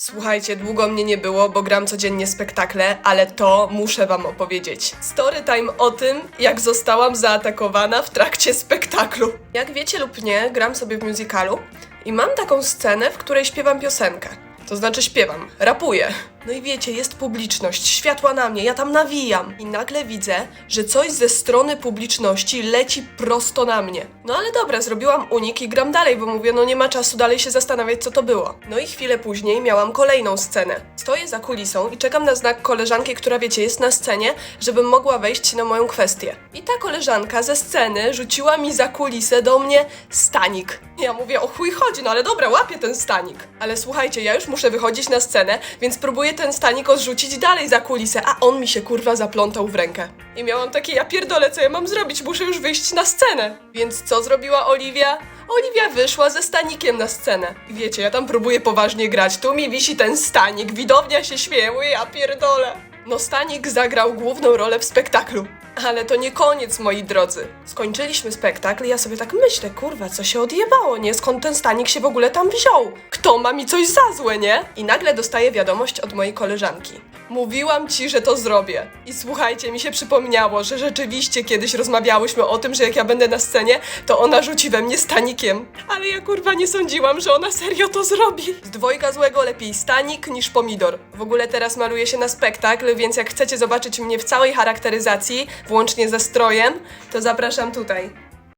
Słuchajcie, długo mnie nie było, bo gram codziennie spektakle, ale to muszę wam opowiedzieć. Story time o tym, jak zostałam zaatakowana w trakcie spektaklu. Jak wiecie lub nie, gram sobie w musicalu i mam taką scenę, w której śpiewam piosenkę. To znaczy śpiewam, rapuję. No i wiecie, jest publiczność, światła na mnie, ja tam nawijam. I nagle widzę, że coś ze strony publiczności leci prosto na mnie. No ale dobra, zrobiłam unik i gram dalej, bo mówię, no nie ma czasu dalej się zastanawiać, co to było. No i chwilę później miałam kolejną scenę. Stoję za kulisą i czekam na znak koleżanki, która wiecie, jest na scenie, żebym mogła wejść na moją kwestię. I ta koleżanka ze sceny rzuciła mi za kulisę do mnie stanik. Ja mówię, o chuj chodzi, no ale dobra, łapię ten stanik. Ale słuchajcie, ja już muszę wychodzić na scenę, więc próbuję ten stanik odrzucić dalej za kulisę, a on mi się kurwa zaplątał w rękę. I miałam takie, ja pierdolę, co ja mam zrobić, muszę już wyjść na scenę. Więc co zrobiła Oliwia? Oliwia wyszła ze stanikiem na scenę. I wiecie, ja tam próbuję poważnie grać, tu mi wisi ten stanik, widownia się śmieje, ja pierdolę. No Stanik zagrał główną rolę w spektaklu. Ale to nie koniec, moi drodzy. Skończyliśmy spektakl i ja sobie tak myślę, kurwa, co się odjebało, nie? Skąd ten stanik się w ogóle tam wziął? Kto ma mi coś za złe, nie? I nagle dostaję wiadomość od mojej koleżanki. Mówiłam ci, że to zrobię. I słuchajcie, mi się przypomniało, że rzeczywiście kiedyś rozmawiałyśmy o tym, że jak ja będę na scenie, to ona rzuci we mnie stanikiem. Ale ja kurwa nie sądziłam, że ona serio to zrobi. Z dwojga złego lepiej stanik niż pomidor. W ogóle teraz maluję się na spektakl, więc jak chcecie zobaczyć mnie w całej charakteryzacji, włącznie ze strojem, to zapraszam tutaj.